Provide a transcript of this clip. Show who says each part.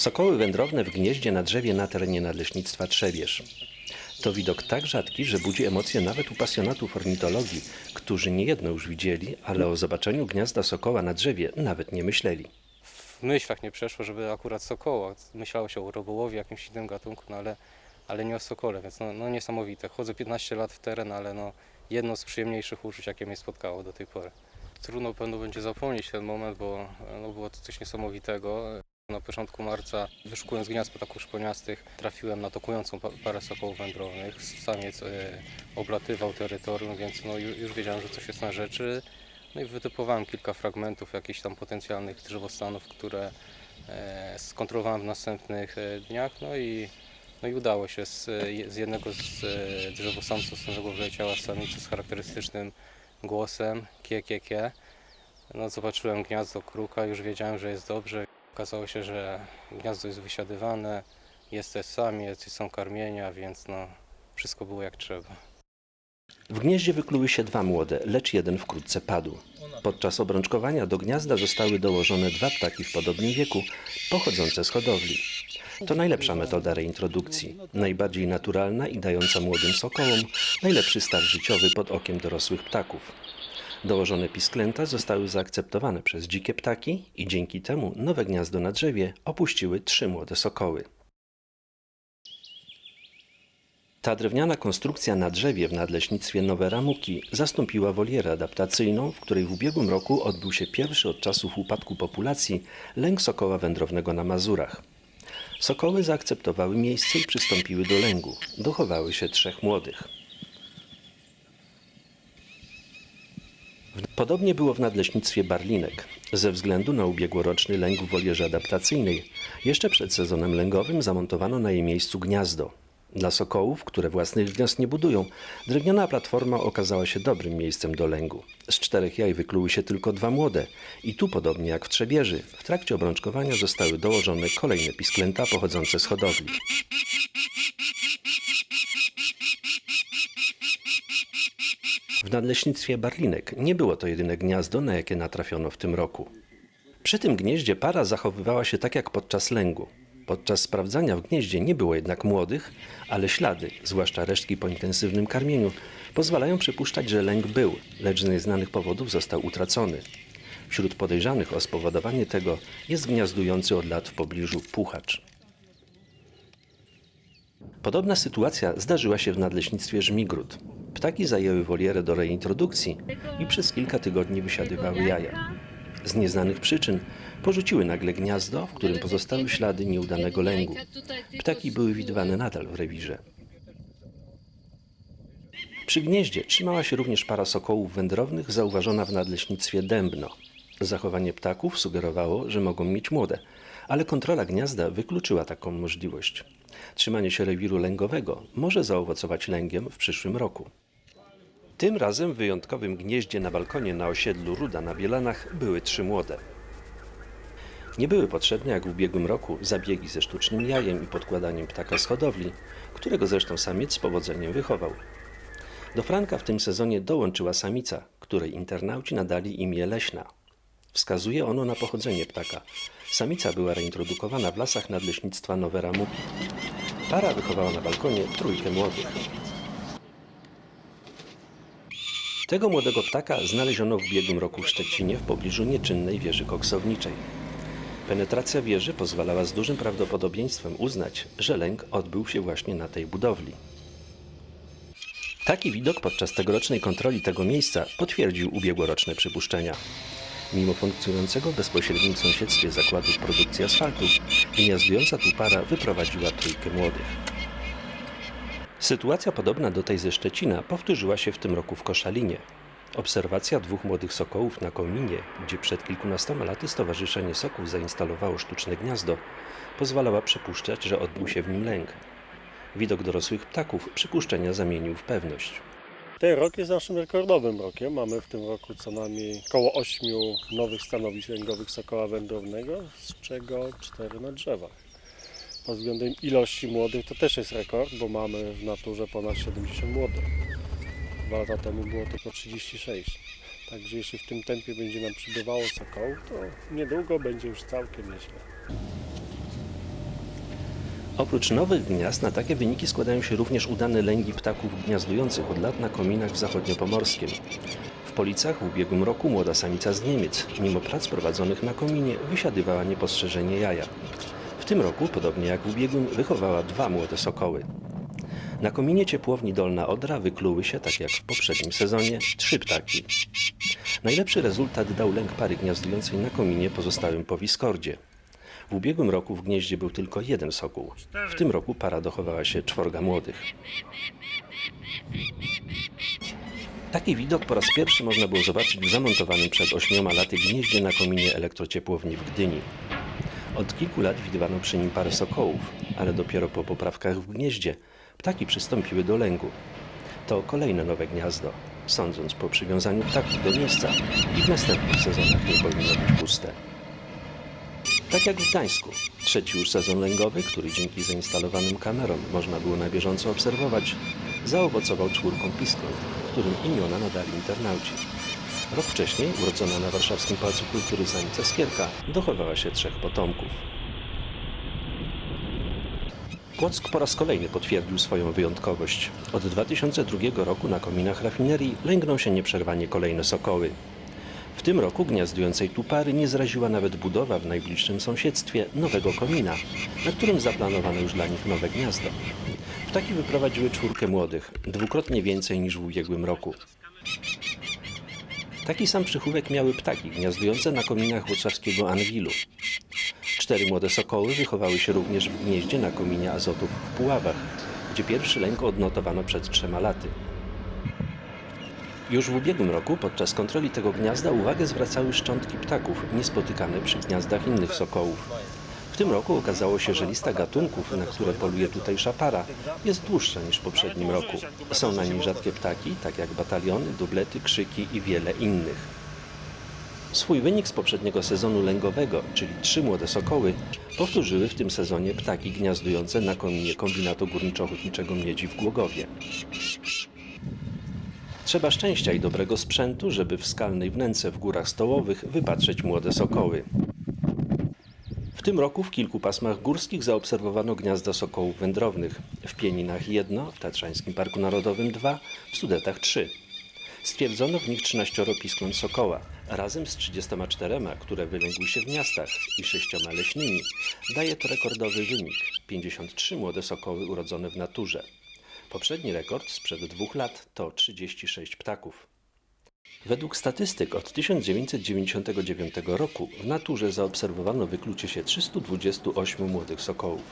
Speaker 1: Sokoły wędrowne w gnieździe na drzewie na terenie nadleśnictwa Trzebież. To widok tak rzadki, że budzi emocje nawet u pasjonatów ornitologii, którzy niejedno już widzieli, ale o zobaczeniu gniazda sokoła na drzewie nawet nie myśleli.
Speaker 2: w myślach nie przeszło, żeby akurat sokoła. Myślało się o robołowie, jakimś innym gatunku, no ale, ale nie o sokole, więc no, no niesamowite. Chodzę 15 lat w teren, ale no jedno z przyjemniejszych uczuć, jakie mnie spotkało do tej pory. Trudno pewno będzie zapomnieć ten moment, bo no, było to coś niesamowitego. Na początku marca, wyszukując gniazd ptaków szponiastych, trafiłem na tokującą pa- parę sokołów wędrownych. Samiec oblatywał terytorium, więc no, ju- już wiedziałem, że coś jest na rzeczy. No i wytypowałem kilka fragmentów jakichś tam potencjalnych drzewostanów, które e, skontrolowałem w następnych e, dniach. No i, no i udało się. Z, z jednego z e, drzewostanów, z którego wyleciała samica z charakterystycznym głosem kie, kie, kie. No, zobaczyłem gniazdo kruka, już wiedziałem, że jest dobrze. Okazało się, że gniazdo jest wysiadywane, jest też samiec, są karmienia, więc no, wszystko było jak trzeba.
Speaker 1: W gnieździe wykluły się dwa młode, lecz jeden wkrótce padł. Podczas obrączkowania do gniazda zostały dołożone dwa ptaki w podobnym wieku, pochodzące z hodowli. To najlepsza metoda reintrodukcji, najbardziej naturalna i dająca młodym sokołom najlepszy start życiowy pod okiem dorosłych ptaków. Dołożone pisklęta zostały zaakceptowane przez dzikie ptaki i dzięki temu nowe gniazdo na drzewie opuściły trzy młode sokoły. Ta drewniana konstrukcja na drzewie w nadleśnictwie Nowe Ramuki zastąpiła wolierę adaptacyjną, w której w ubiegłym roku odbył się pierwszy od czasów upadku populacji lęk sokoła wędrownego na Mazurach. Sokoły zaakceptowały miejsce i przystąpiły do lęgu. Dochowały się trzech młodych. Podobnie było w nadleśnictwie Barlinek. Ze względu na ubiegłoroczny lęk w wolierze adaptacyjnej, jeszcze przed sezonem lęgowym zamontowano na jej miejscu gniazdo. Dla sokołów, które własnych gniazd nie budują, drewniana platforma okazała się dobrym miejscem do lęgu. Z czterech jaj wykluły się tylko dwa młode i tu, podobnie jak w Trzebieży, w trakcie obrączkowania zostały dołożone kolejne pisklęta pochodzące z hodowli. W nadleśnictwie Barlinek nie było to jedyne gniazdo, na jakie natrafiono w tym roku. Przy tym gnieździe para zachowywała się tak jak podczas lęgu. Podczas sprawdzania w gnieździe nie było jednak młodych, ale ślady, zwłaszcza resztki po intensywnym karmieniu, pozwalają przypuszczać, że lęk był, lecz z nieznanych powodów został utracony. Wśród podejrzanych o spowodowanie tego jest gniazdujący od lat w pobliżu puchacz. Podobna sytuacja zdarzyła się w nadleśnictwie Żmigród. Ptaki zajęły wolierę do reintrodukcji i przez kilka tygodni wysiadywały jaja. Z nieznanych przyczyn porzuciły nagle gniazdo, w którym pozostały ślady nieudanego lęgu. Ptaki były widywane nadal w rewirze. Przy gnieździe trzymała się również para sokołów wędrownych zauważona w nadleśnictwie Dębno. Zachowanie ptaków sugerowało, że mogą mieć młode, ale kontrola gniazda wykluczyła taką możliwość. Trzymanie się rewiru lęgowego może zaowocować lęgiem w przyszłym roku. Tym razem w wyjątkowym gnieździe na balkonie na osiedlu Ruda na Bielanach były trzy młode. Nie były potrzebne jak w ubiegłym roku zabiegi ze sztucznym jajem i podkładaniem ptaka z hodowli, którego zresztą samiec z powodzeniem wychował. Do Franka w tym sezonie dołączyła samica, której internauci nadali imię Leśna. Wskazuje ono na pochodzenie ptaka. Samica była reintrodukowana w lasach nadleśnictwa Nowe Ramuki. Para wychowała na balkonie trójkę młodych. Tego młodego ptaka znaleziono w ubiegłym roku w Szczecinie w pobliżu nieczynnej wieży koksowniczej. Penetracja wieży pozwalała z dużym prawdopodobieństwem uznać, że lęk odbył się właśnie na tej budowli. Taki widok podczas tegorocznej kontroli tego miejsca potwierdził ubiegłoroczne przypuszczenia. Mimo funkcjonującego w bezpośrednim sąsiedztwie zakładu produkcji asfaltu, gniazdująca tu para wyprowadziła trójkę młodych. Sytuacja podobna do tej ze Szczecina powtórzyła się w tym roku w Koszalinie. Obserwacja dwóch młodych sokołów na kominie, gdzie przed kilkunastoma laty Stowarzyszenie Soków zainstalowało sztuczne gniazdo, pozwalała przypuszczać, że odbył się w nim lęk. Widok dorosłych ptaków przypuszczenia zamienił w pewność.
Speaker 3: Ten rok jest naszym rekordowym rokiem. Mamy w tym roku co najmniej około 8 nowych stanowisk lęgowych sokoła wędrownego, z czego 4 na drzewach. Pod względem ilości młodych to też jest rekord, bo mamy w naturze ponad 70 młodych. Dwa lata temu było tylko 36. Także jeśli w tym tempie będzie nam przybywało sokołów, to niedługo będzie już całkiem nieźle.
Speaker 1: Oprócz nowych gniazd na takie wyniki składają się również udane lęgi ptaków gniazdujących od lat na kominach w zachodniopomorskim. W Policach w ubiegłym roku młoda samica z Niemiec, mimo prac prowadzonych na kominie, wysiadywała niepostrzeżenie jaja. Tym roku, podobnie jak w ubiegłym, wychowała dwa młode sokoły. Na kominie ciepłowni Dolna Odra wykluły się, tak jak w poprzednim sezonie, trzy ptaki. Najlepszy rezultat dał lęk pary gniazdującej na kominie pozostałym po Wiskordzie. W ubiegłym roku w gnieździe był tylko jeden sokół. W tym roku para dochowała się czworga młodych. Taki widok po raz pierwszy można było zobaczyć w zamontowanym przed ośmioma laty gnieździe na kominie elektrociepłowni w Gdyni. Od kilku lat widywano przy nim parę sokołów, ale dopiero po poprawkach w gnieździe ptaki przystąpiły do lęgu. To kolejne nowe gniazdo. Sądząc po przywiązaniu ptaków do miejsca i w następnych sezonach nie powinno być puste. Tak jak w Gdańsku. Trzeci już sezon lęgowy, który dzięki zainstalowanym kamerom można było na bieżąco obserwować, zaowocował czwórką piskląt, którym imiona nadali internauci. Rok wcześniej, urodzona na Warszawskim Pałacu Kultury samica Skierka, dochowała się trzech potomków. Płock po raz kolejny potwierdził swoją wyjątkowość. Od 2002 roku na kominach rafinerii lęgną się nieprzerwanie kolejne sokoły. W tym roku gniazdującej tu pary nie zraziła nawet budowa w najbliższym sąsiedztwie nowego komina, na którym zaplanowano już dla nich nowe gniazdo. Ptaki wyprowadziły czwórkę młodych, dwukrotnie więcej niż w ubiegłym roku. Taki sam przychówek miały ptaki gniazdujące na kominach włocławskiego Anwilu. Cztery młode sokoły wychowały się również w gnieździe na kominie azotów w Puławach, gdzie pierwszy lęk odnotowano przed trzema laty. Już w ubiegłym roku podczas kontroli tego gniazda uwagę zwracały szczątki ptaków niespotykane przy gniazdach innych sokołów. Tym roku okazało się, że lista gatunków, na które poluje tutejsza para, jest dłuższa niż w poprzednim roku. Są na niej rzadkie ptaki, tak jak bataliony, dublety, krzyki i wiele innych. Swój wynik z poprzedniego sezonu lęgowego, czyli trzy młode sokoły, powtórzyły w tym sezonie ptaki gniazdujące na kominie kombinatu górniczo-hutniczego Miedzi w Głogowie. Trzeba szczęścia i dobrego sprzętu, żeby w skalnej wnęce w górach stołowych wypatrzeć młode sokoły. W tym roku w kilku pasmach górskich zaobserwowano gniazda sokołów wędrownych. W Pieninach jedno, w Tatrzańskim Parku Narodowym dwa, w Sudetach trzy. Stwierdzono w nich 13 piskląt sokoła. Razem z 34, które wylęgły się w miastach i sześcioma leśnymi, daje to rekordowy wynik 53 młode sokoły urodzone w naturze. Poprzedni rekord sprzed dwóch lat to 36 ptaków. Według statystyk od 1999 roku w naturze zaobserwowano wyklucie się 328 młodych sokołów.